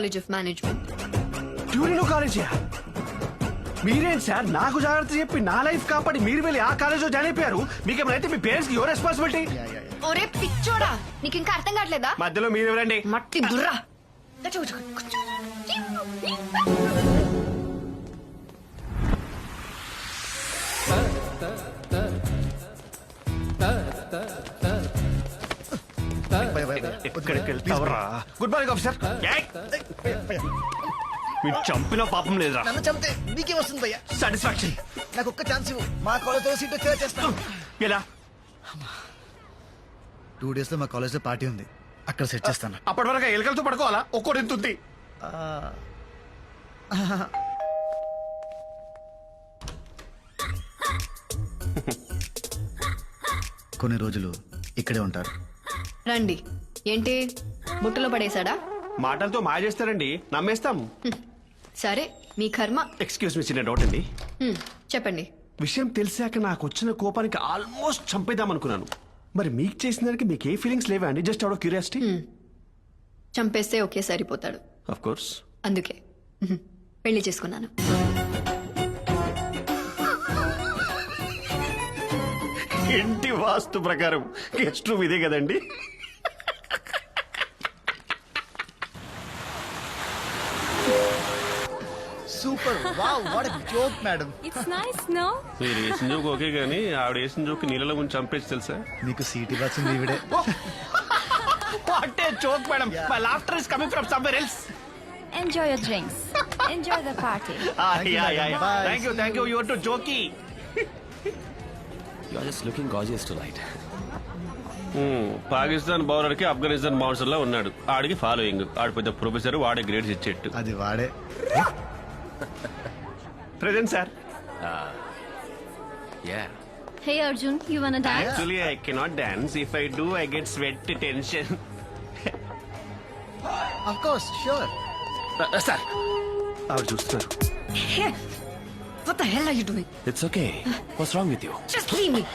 College of management ట్యూరినో college మీరేంటి sir నాకు జాగ్రత్త చెప్పి నా లైఫ్ కాపాడి మీరు వెళ్ళి ఆ కాలేజ్లో జాయిన్ అయిపోయారు? మీకు ఏమైనా మీ పేరెంట్స్కి యువర్ రెస్పాన్సిబిలిటీ ఒరే పిచ్చోడా నీకు ఇంకా అర్థం కావట్లేదా? మధ్యలో మీరు ఎవరండి మట్టి బుర్రా ఎక్కడికి వెళ్తావరా గుడ్ మార్నింగ్ ఆఫీసర్ మీరు చంపిన పాపం లేదురా. నన్ను చంపితే మీకే వస్తుంది భయ్యా? సాటిస్ఫాక్షన్ నాకు ఒక్క ఛాన్స్ ఇవ్వు. మా కాలేజ్లో సీట్ వచ్చేలా చేస్తాను ఎలా? టూ డేస్లో మా కాలేజ్లో పార్టీ ఉంది. అక్కడ సెట్ చేస్తాను. అప్పటి వరకు ఎలుకలతో పడుకోవాలా? ఒక్కోటి ఎంత ఉంది. కొన్ని రోజులు ఇక్కడే ఉంటారు. రండి. ఏంటి? బుట్టలో పడేశాడా? మాటలతో మాయ చేస్తారండి నమ్మేస్తాం. సరే మీ కర్మ. ఎక్స్క్యూజ్ మీ చిన్న డౌట్ అండి. హ్మ్, చెప్పండి. విషయం తెలిసాక నాకు వచ్చిన కోపానికి ఆల్మోస్ట్ చంపేద్దాం అనుకున్నాను. మరి మీకు చేసిన దానికి మీకు ఏ ఫీలింగ్స్ లేవా అండి? జస్ట్ అవుట్ క్యూరియాసిటీ చంపేస్తే ఒకే సరిపోతాడు. ఆఫ్ కోర్స్ అందుకే. హ్మ్, పెళ్ళి చేసుకున్నాను. ఇంటి వాస్తు ప్రకారం గెస్ట్ రూమ్ ఇదే కదండి. Super. Wow what joke madam. It's nice, no? మీరు వేసిన జోక్ ఓకే కానీ ఆవిడ వేసిన జోక్ నీళ్ళలో గురించి చంపేసి తెలుసా? మీకు సీట్ ఇవ్వాల్సింది ఈవిడే. What a joke madam. My laughter is coming from somewhere else Enjoy your drinks. Enjoy the party. Yeah yeah Bye. Thank you thank you your too jokey You're just looking gorgeous tonight. Pakistan బౌలర్కి Afghanistan bouncer లా ఉన్నాడు. ఆడికి following ఆడి పెద్ద professor వాడే grades ఇచ్చేట్టు. అది వాడే. Present, sir. Uh, yeah. Hey Arjun, you wanna dance? Actually, I cannot dance. If I do, I get sweat tension. of course, sure. Uh, uh, sir. Arjun, sir. Hey, what the hell are you doing? It's okay. What's wrong with you? Just leave me.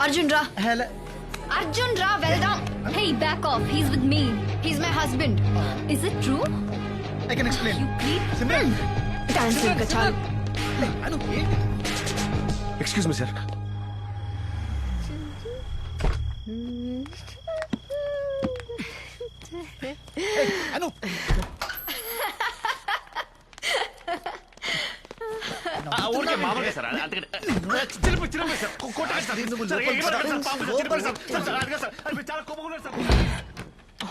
Arjun Hello. Arjun రా వెళ్దాం Hey, back off. He's with me. He's my husband Is it true? I can explain. Simran dance ఇంకా చాలు అను excuse me sir అను ఊరికే మామూలుగా sir అందుకని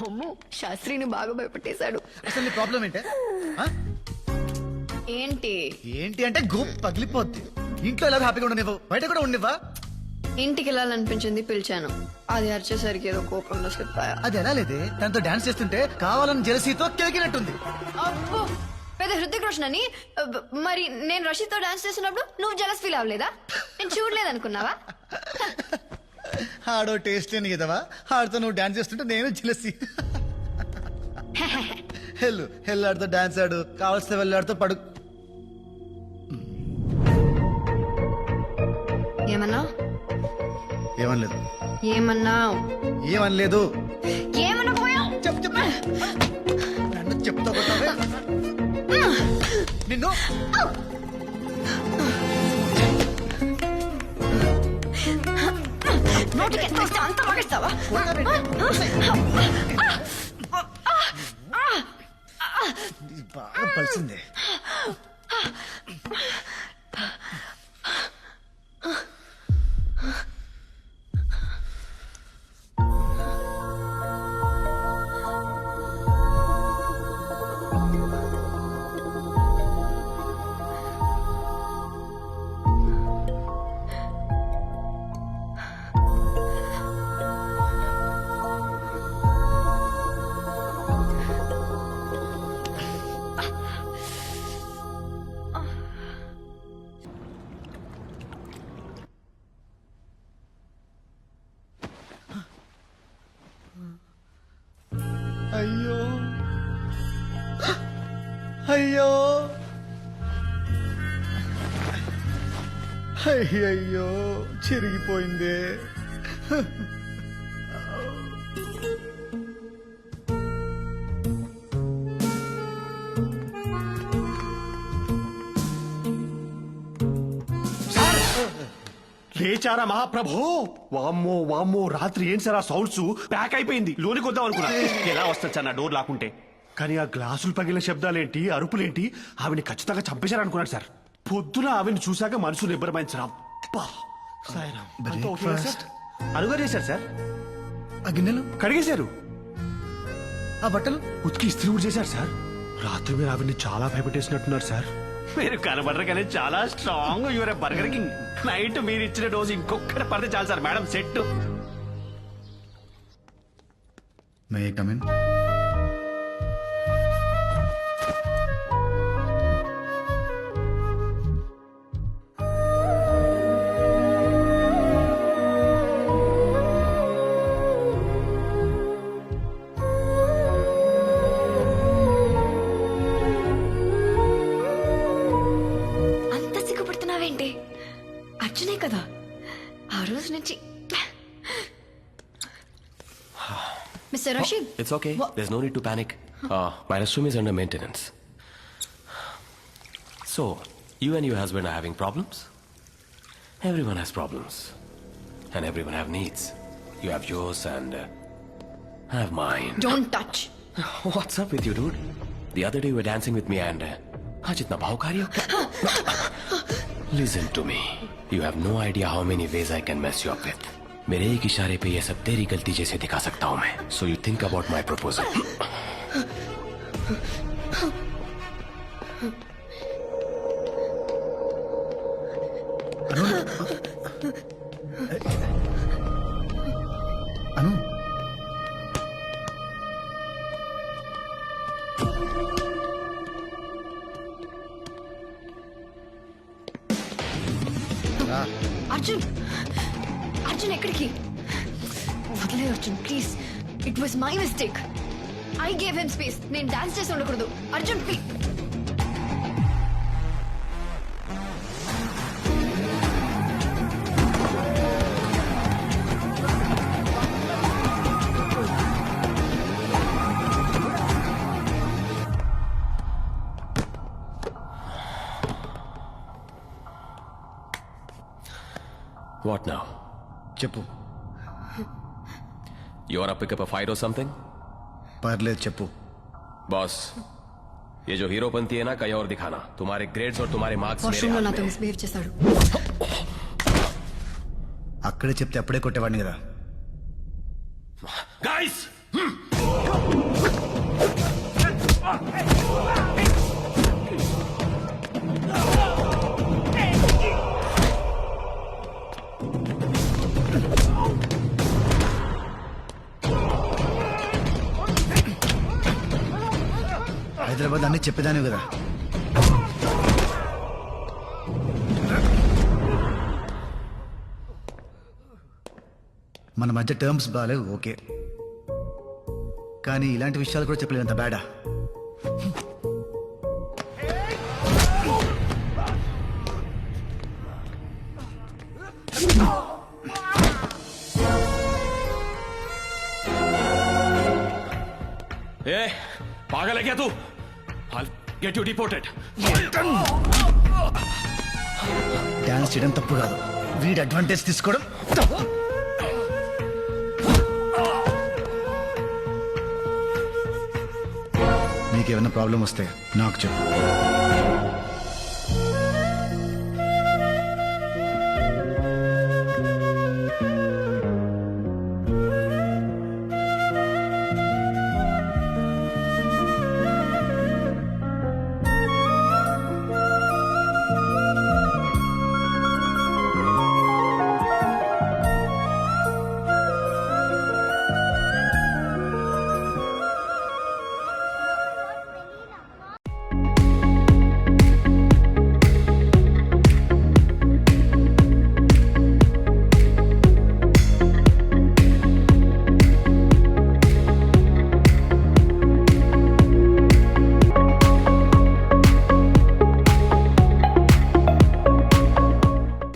అమ్మో శాస్త్రిని బాగా భయపెట్టేశాడు. అసలు నీ ప్రాబ్లం ఏంటే? ఆ? ఏంటి? ఏంటి అంటే గోప్ పగిలిపోద్ది. ఇంట్లో ఎలా హ్యాపీగా ఉండనివ్వు? బయట కూడా ఉండనివ్వా? ఇంటికి వెళ్ళాలనిపించింది పిలిచాను. అది అరిచేసరికి ఏదో కోపంలో అయ్యా అది ఎలా లేదే? తనతో డాన్స్ చేస్తుంటే కావాలని జెలసీతో కెలికినట్టుంది. అబ్బో! పెద్ద హృతిక్ రోషన్ అని మరి నేను రషీద్తో డాన్స్ చేసినప్పుడు నువ్వు జలస్ ఫీల్ అవ్వలేదా? నేను చూడలేదనుకున్నావా? ఆడో టేస్ట్ లేని కదవా ఆడితో నువ్వు డాన్స్ చేస్తుంటే నేను జెలసీ హెల్ హెల్ ఆడితో డాన్స్ ఆడు. కావలసిన వెళ్ళాడితో పడు. ఏమన్నా ఏమనలేదు. ఏమన్నావు? ఏమనలేదు. ఏమన్నా పోయా చెప్పు చెప్పు. నన్ను చెప్తా కొట్టావే. నిన్ను. నోటికి ఎంత అంత మగిస్తావా ఇది బాగా అయ్యయ్యో చిరిగిపోయిందే. లేచారా మహాప్రభు? వామ్మో వామ్మో రాత్రి ఏం సార్ ఆ సౌండ్స్ ప్యాక్ అయిపోయింది. లోనికి వద్దాం అనుకున్నా. ఎలా వస్తుంది సార్ నా డోర్ లాక్కుంటే? కానీ ఆ గ్లాసులు పగిలిన శబ్దాలేంటి అరుపులేంటి? ఆవిని ఖచ్చితంగా చంపేశారనుకున్నాడు సార్. పొద్దున ఆవిని చూశాక మనసు నిబ్బరమైంది అబ్బా! సాయిరామ్. అంతా ఓకేనా సార్? అనుగారు చేశారు సార్. ఆ గిన్నెలు? కడిగేశారు. ఆ బట్టలు? ఉతికి ఇస్త్రీ కూడా చేశారు సార్. రాత్రి మీరు ఆవిడ్ని చాలా భయపెట్టేసినట్టున్నారు సార్. మీరు కనబడరు కానీ చాలా strong your Burger King. Night మీరు ఇచ్చిన డోసు ఇంకొకటి పడితే చాలు sir. Madam set may come in అర్జునే కదా ఆ రోజు నుంచి mister Rashid it's okay there's no need to panic my restroom is under maintenance so you and your husband are having problems everyone has problems and everyone have needs you have yours and have mind don't touch what's up with you dude the other day you were dancing with me and Ajith నా భావకార్యం listen to me you have no idea how many ways I can mess you up with मेरे एक इशारे पे ये सब तेरी गलती जैसे दिखा सकता हूँ मैं। So you think about my proposal Arun Arjun! Arjun ఎక్కడికి? వదిలే Arjun please it was my mistake I gave him space నేను డాన్స్ చేసి ఉండకూడదు. Arjun please What now? చెప్పు You wanna pick up a fight or something? పర్లేదు చెప్పు boss ये जो हीरोपंती है ना कहीं और दिखाना तुम्हारे ग्रेड्स और तुम्हारे मार्क्स मेरे వాష్రూమ్ లో हाथ నాతో में हैं। మిస్బిహేవ్ చేశాడు అక్కడే చెప్తే అప్పుడే కొట్టేవాడిని కదా Guys! హైదరాబాద్ అన్ని చెప్పేదాని కదా మన మధ్య టర్మ్స్ బాగాలేవు ఓకే కానీ ఇలాంటి విషయాలు కూడా చెప్పలేనంత బేడా ए पागल है क्या तू గెట్ యు డిపోర్టెడ్ డాన్స్ చేయడం తప్పు కాదు. వీడి అడ్వాంటేజ్ తీసుకోవడం తప్పు. నీకేమైనా ప్రాబ్లం వస్తే నాకు చెప్పు.